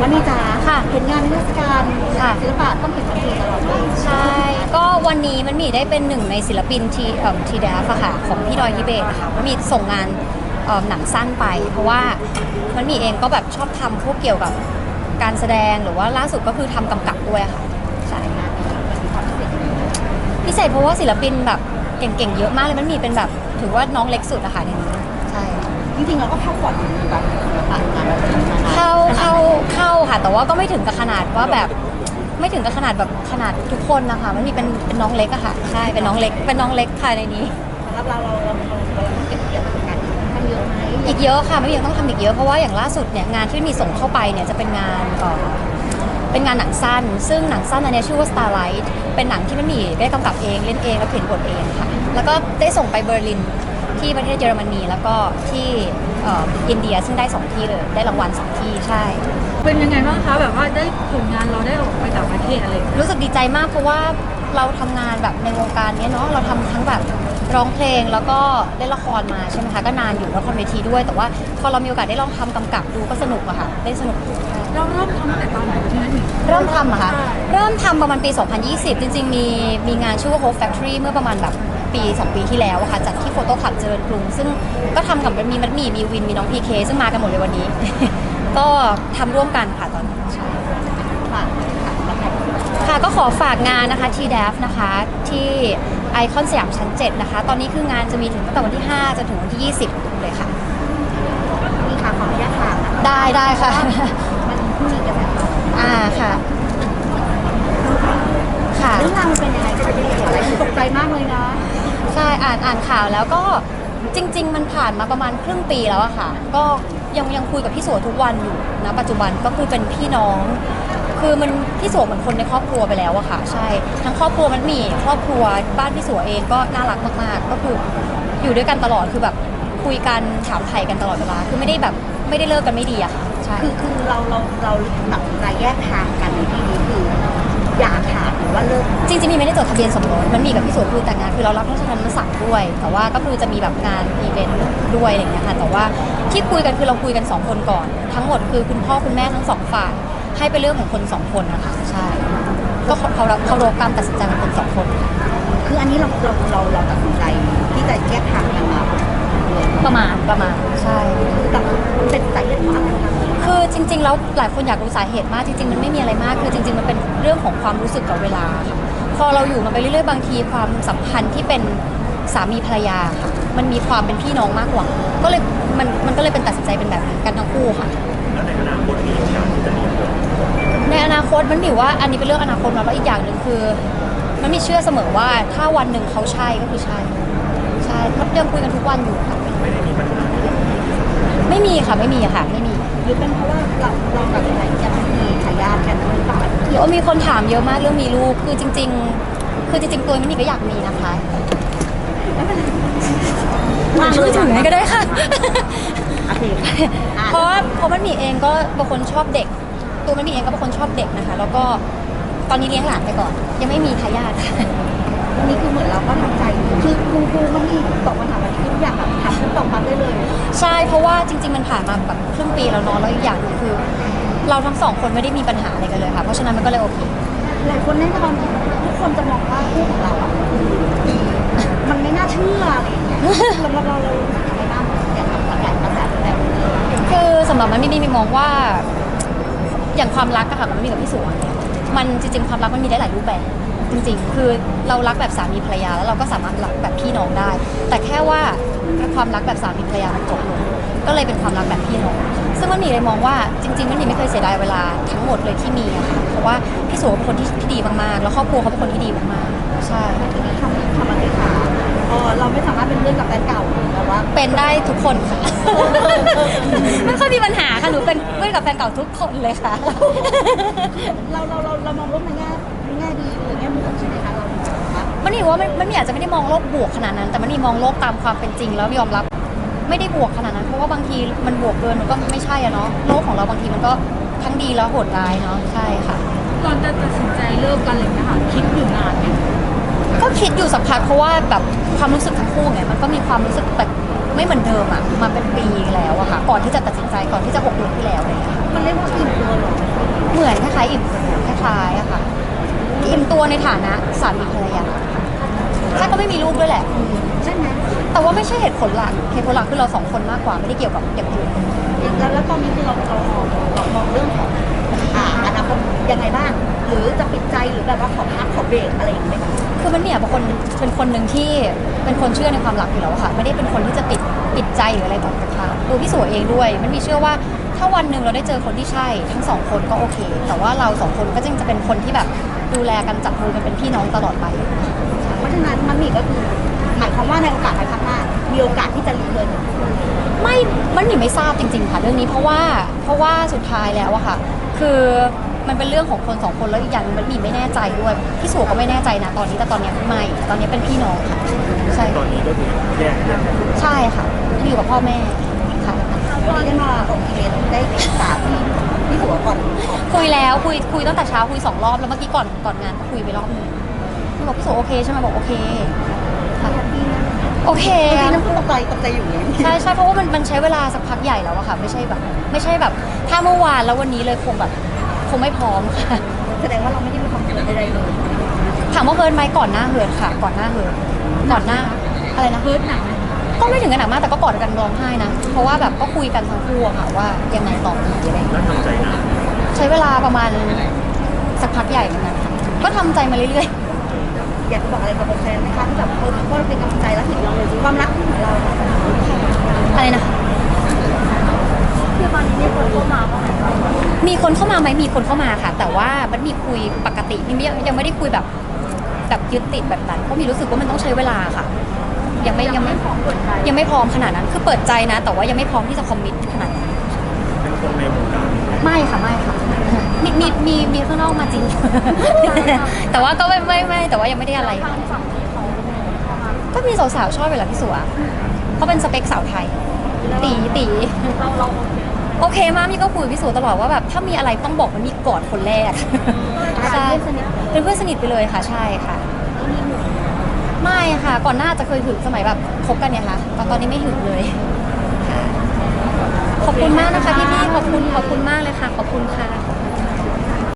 วันนี้จ๋าค่ะเห็นงานนิทรรศการค่ะ ศิลปะต้องเห็นสังเกตตลอดเลยใช่ ก็วันนี้มันมีได้เป็นหนึ่งในศิลปินทีเอ่อทีดาฟอะค่ะของพี่ดอยทิเบตนะคะมันมีส่งงานเอ่อหนังสั้นไป เพราะว่ามันมีเองก็แบบชอบทำพวกเกี่ยวกับการแสดงหรือว่าล่าสุดก็คือทำกำกับด้วยค่ะใช่พิเศษเพราะว่าศิลปินแบบเก่งๆเยอะมากเลยมันมีเป็นแบบถือว่าน้องเล็กสุดอะค่ะในนี้ใช่ จริงๆเราก็เข้าก่อนแบบผ่านงานแบบ ว่าก็ไม่ถึงกับขนาดว่าแบบ ไม่ถึงกับขนาดแบบขนาดทุกคนนะคะ มันมีเป็นเป็นน้องเล็กอะค่ะ ใช่เป็นน้องเล็ก เป็นน้องเล็กค่ะในนี้ สำหรับเราเราเราเราเราเก็บเกี่ยวกับการทำเยอะไหมอีกเยอะค่ะไม่ยังต้องทำอีกเยอะเพราะว่าอย่างล่าสุดเนี่ยงานที่มีส่งเข้าไปเนี่ยจะเป็นงานเอ่อเป็นงานหนังสั้น ซึ่งหนังสั้นอันเนี้ยชื่อว่า Starlight เป็นหนังที่มันมีได้กำกับเองเล่นเองแล้วเขียนบทเองค่ะ แล้วก็ได้ส่งไปเบอร์ลิน ที่ประเทศเยอรมนีแล้วก็ที่เอ่ออินเดียซึ่งได้สองที่เลยได้รางวัลสองที่ใช่ เป็นยังไงบ้างคะแบบว่าได้ผลงานเราได้ออกไปต่างประเทศอะไรอย่างเงี้ยรู้สึกดีใจมากเพราะว่าเราทำงานแบบในวงการเนี้ยเนาะเราทำทั้งแบบร้องเพลงแล้วก็เล่นละครมาใช่ไหมคะก็นานอยู่ละครเวทีด้วย แต่ว่าพอเรามีโอกาสได้ลองทำกำกับดูก็สนุกอะค่ะได้สนุกเราเริ่มทำตั้งแต่ตอนไหนใช่ไหมหนิง เริ่มทำอะค่ะใช่ เริ่มทำประมาณปี 2020 จริง ๆ มีมีงานชื่อว่า Hope Factory เมื่อประมาณแบบ ปี2ปีที่แล้วอะค่ะจัดที่โฟโต้คลับเจริญกรุง ซึ่งก็ทำกับมีมัดหมี่มีวินมีน้องพีเคซึ่งมากันหมดเลยวันนี้ ก็ทำร่วมกันค่ะตอนนี้ใช่ค่ะค่ะแล้วก็ค่ะก็ขอฝากงานนะคะ TDAF นะคะที่ไอคอนสยามชั้น 7 นะคะ ตอนนี้คืองานจะมีถึงตั้งแต่วันที่ 5 จนถึงวันที่ 20 เลยค่ะมีค่ะขออนุญาตถามนะคะได้ได้ค่ะ มันเพิ่งมีกระแสข่าวอ่าค่ะ ค่ะ เรื่องราวมันเป็นยังไงจะเป็นอะไรตกใจมากเลยนะ ใช่อ่านอ่านข่าวแล้วก็จริง ๆ มันผ่านมาประมาณครึ่งปีแล้วอะค่ะ ก็ยังยังคุยกับพี่โสทุกวันอยู่นะปัจจุบันก็คือเป็นพี่น้อง คือมันพี่โสเหมือนคนในครอบครัวไปแล้วอะค่ะ ใช่ทั้งครอบครัวมันมีครอบครัวบ้านพี่โสเองก็น่ารักมากๆ ก็คืออยู่ด้วยกันตลอดคือแบบคุยกันถามไถ่กันตลอดเวลาคือไม่ได้แบบไม่ได้เลิกกันไม่ดีอะค่ะใช่คือคือเราเราเราตัดสินใจแยกทางกันในที่นี้คือ อยากขาดหรือว่าเลิกจริงๆมีไม่ได้จดทะเบียนสมรสมันมีกับพี่โสคือแต่งงานคือเรารับราชการมาสั่งด้วย แต่ว่าก็คือจะมีแบบงานอีเวนต์ด้วยอะไรอย่างเงี้ยค่ะแต่ว่าที่คุยกันคือเราคุยกันสองคนก่อน ทั้งหมดคือคุณพ่อคุณแม่ทั้งสองฝ่ายให้เป็นเรื่องของคนสองคนนะคะใช่ก็เขาเขาเคารพการตัดสินใจของคนสองคนคืออันนี้เราเราเราเราตัดสินใจที่จะแยกทางกันมาเลยประมาณประมาณใช่แต่เป็นสาเหตุเพราะอะไรคะ คือจริง ๆ แล้วหลายคนอยากรู้สาเหตุมากจริงๆ มันไม่มีอะไรมาก คือจริง ๆ มันเป็นเรื่องของความรู้สึกกับเวลาค่ะพอเราอยู่มาไปเรื่อยๆ บางทีความสัมพันธ์ที่เป็นสามีภรรยาค่ะ มันมีความเป็นพี่น้องมากกว่า ก็เลยมันมันก็เลยเป็นตัดสินใจเป็นแบบนี้กันทั้งคู่ค่ะในอนาคตมันมีว่าอันนี้เป็นเรื่องอนาคตมาแล้วอีกอย่างหนึ่งคือ มันมีเชื่อเสมอว่าถ้าวันหนึ่งเขาใช่ก็คือใช่ ใช่เพราะเดิมคุยกันทุกวันอยู่ค่ะ ไม่มีค่ะไม่มีอะค่ะไม่มีห รือเป็นเพราะว่าเราเราตัดสินใจจะไม่มีทายาทกันหรือเปล่าเดี๋ยวมีคนถามเยอะมากเรื่องมีลูกคือจริง ๆ คือจริงๆตัวมันมีก็อยากมีนะคะมาเลช่วยยถือให้ก็ได้ค่ะโอเคอะเพราะว่าเพราะมันมีเองก็เป็นคนชอบเด็ก ตัวมันมีเองก็เป็นคนชอบเด็กนะคะ แล้วก็ตอนนี้เลี้ยงหลานไปก่อน ยังไม่มีทายาท ค่ะวันนี้คือเหมือนเราก็ทำใจคือครูครูมันมีตอบปัญหาแบบนี้ทุกอย่างแบบทำตอบมาได้เลยใช่เพราะว่าจริง ๆ มันผ่านมาแบบครึ่งปีแล้วเนาะแล้วอีกอย่างหนึงคือ เราทั้งสองคนไม่ได้มีปัญหาอะไรกันเลยค่ะเพราะฉะนั้นมันก็เลยโอเคหลายคนแน่นอนทุกคนจะมองว่าคู่ของเราอะมันไม่น่าเชื่ออะไรอย่างเงี้ยเราเราเราเรารู้สึกยังไงบ้างอยากทำอะไรกระแสแบบนี้คือสำหรับมันมีมีมองว่า อย่างความรักอะค่ะมันมีกับพี่สวนเนี่ยมันจริงๆความรักมันมีได้หลายรูปแบบ จริงๆ คือเรารักแบบสามีภรรยาแล้วเราก็สามารถรักแบบพี่น้องได้ แต่แค่ว่าความรักแบบสามีภรรยามันจบลงก็เลยเป็นความรักแบบพี่น้อง ซึ่งมันมีเลยมองว่าจริงๆมันมีไม่เคยเสียดายเวลาทั้งหมดเลยที่มีอะค่ะเพราะว่าพี่สุเป็นคนที่ที่ดีมากๆ แล้วครอบครัวเขาเป็นคนที่ดีมากๆ ใช่ ทีนี้ทำทำอะไรคะ เออเราไม่สามารถเป็นเพื่อนกับแฟนเก่าแต่ว่าเป็นได้ทุกคนค่ะ ไม่ค่อยมีปัญหาค่ะหนูเป็นเพื่อนกับแฟนเก่าทุกคนเลยค่ะ เราเราเราเรามองโลกในแง่ในแง่ดีหรือแง่บวกใช่ไหมคะเราว่ามันนี่ว่ามันมันไม่อาจจะไม่ได้มองโลกบวกขนาดนั้น แต่มันนี่มองโลกตามความเป็นจริงแล้วยอมรับ ไม่ได้บวกขนาดนั้น เพราะว่าบางทีมันบวกเกินมันก็ไม่ใช่อะเนาะโลกของเราบางทีมันก็ทั้งดีแล้วโหดร้ายเนาะใช่ค่ะ ตอนจะตัดสินใจเลิกกันอะไรอย่างเลยนะคะคิดอยู่นานไหม ก็คิดอยู่สักพักเพราะว่าแบบความรู้สึกทั้งคู่ไงมันก็มีความรู้สึกแบบไม่เหมือนเดิมอะมาเป็นปีแล้วอะค่ะก่อนที่จะตัดสินใจก่อนที่จะหกเดือนที่แล้วอะไรอย่างเงี้ยค่ะมันเรียกว่าอิ่มตัวเหรอายๆอิ่มคล้ายๆอะค่ะอิ่มตัวในฐานะสามีภรรยาใช่ก็ไม่มีลูกด้วยแหละใช่ไหมแต่ว่าไม่ใช่เหตุผลหลักเหตุผลหลักคือเราสองคนมากกว่าไม่ได้เกี่ยวกับอย่างอื่นแล้วแล้วตอนนี้คือเราเรามองเรามองเรื่องของอ่าอนาคตยังไงบ้าง หรือจะปิดใจหรือแบบว่าขอพักขอเบรกอะไรอย่างเงี้ยคะคือมันเนี่ยบางคนเป็นคนหนึ่งที่เป็นคนเชื่อในความรักอยู่แล้วอะค่ะ ไม่ได้เป็นคนที่จะปิดปิดใจหรืออะไรต่อกันค่ะตัวพี่สวยเองด้วย มันมีเชื่อว่าถ้าวันหนึ่งเราได้เจอคนที่ใช่ ทั้งสองคนก็โอเค แต่ว่าเราสองคนก็จึงจะเป็นคนที่แบบดูแลกันจับมือกันเป็นพี่น้องตลอดไป เพราะฉะนั้นมันมีก็คือหมายความว่าในโอกาสภายข้างหน้ามีโอกาสที่จะรีเทิร์นไม่มันหนีไม่ทราบจริง ๆ ค่ะเรื่องนี้เพราะว่าเพราะว่าสุดท้ายแล้วอะค่ะ คือ มันเป็นเรื่องของคนสองคนแล้วอีกอย่างหนึ่งมันหนีไม่แน่ใจด้วยพี่สัวก็ไม่แน่ใจนะตอนนี้แต่ตอนเนี้ยไม่ตอนนี้เป็นพี่น้องค่ะใช่ตอนนี้ก็คือแยกแยกกันใช่ค่ะอยู่กับพ่อแม่ค่ะวันนี้ได้มาออกอีเวนต์ได้ปรึกษาพี่พี่หัวก่อนคุยแล้วคุยคุยตั้งแต่เช้าคุยสองรอบแล้วเมื่อกี้ก่อนก่อนงานก็คุยไปรอบหนึงพี่บอกพี่สัวโอเคใช่ไหมบอกโอเคค่ะโอเคจริอะงๆน้ำพุตกใจตกใจอยู่เลยใช่ใช่เพราะว่ามันมันใช้เวลาสักพักใหญ่แล้วอะค่ะ ไม่ใช่แบบ ไม่ใช่แบบ ถ้าเมื่อวานแล้ววันนี้เลยคงแบบ คงไม่พร้อมค่ะ แสดงว่าเราไม่ได้มีความกังวลใดๆเลยถามว่าเฮิร์นไหมก่อนหน้าเฮิร์นค่ะ ก่อนหน้าเฮิร์นก่อนหน้า อะไรนะเฮิร์ตหนักไหมก็ไม่ถึงกับหนักมากแต่ก็กอดกันร้องไห้นะ เพราะว่าแบบก็คุยกันทั้งคู่อะค่ะว่ายังไงต่อดีอะไรอย่างเงี้ยแล้วทำใจนะใช้เวลาประมาณสักพักใหญ่เหมือนกันค่ะก็ทำใจมาเรื่อยอยากจะบอกอะไรกับแฟนไหมคะที่แบบเออว่าเราเป็นกำลังใจแล้วเห็นเราความรักของเรา ๆอะไรนะ คะคือตอนนี้มีคนเข้ามาบ้างไหมคะมีคนเข้ามาไหมมีคนเข้ามาค่ะ แต่ว่ามันมีคุยปกตินี่ยังยังไม่ได้คุยแบบแบบยึดติดแบบนั้นเพราะมีรู้สึกว่ามันต้องใช้เวลาค่ะ ยังไม่ยังไม่ของเปิดใจยังไม่พร้อมขนาดนั้น คือเปิดใจนะ แต่ว่ายังไม่พร้อมที่จะคอมมิตขนาดนั้นเป็นคนในวงการนี้ไม่ค่ะไม่ค่ะมีมีมีมีข้างนอกมาจริง แต่ว่าก็ไม่ไม่ไม่แต่ว่ายังไม่ได้อะไร ทางฝั่งที่เขาเข้ามาก็มีสาวๆชอบเวลาพี่สัวเขาเป็นสเปคสาวไทย ตีตีเราเราโอเคโอเคมากมี่ก็คุยกับพี่สัวตลอดว่าแบบถ้ามีอะไรต้องบอกมันมีก่อนคนแรกใช่เป็นเพื่อนสนิทไปเลยค่ะใช่ค่ะ ไม่ค่ะ ก่อนหน้าจะเคยหึงสมัยแบบคบกันเนี่ยค่ะตอนตอนนี้ไม่หึงเลยค่ะขอบคุณมากนะคะพี่พี่ๆขอบคุณขอบคุณมากเลยค่ะ ขอบคุณค่ะ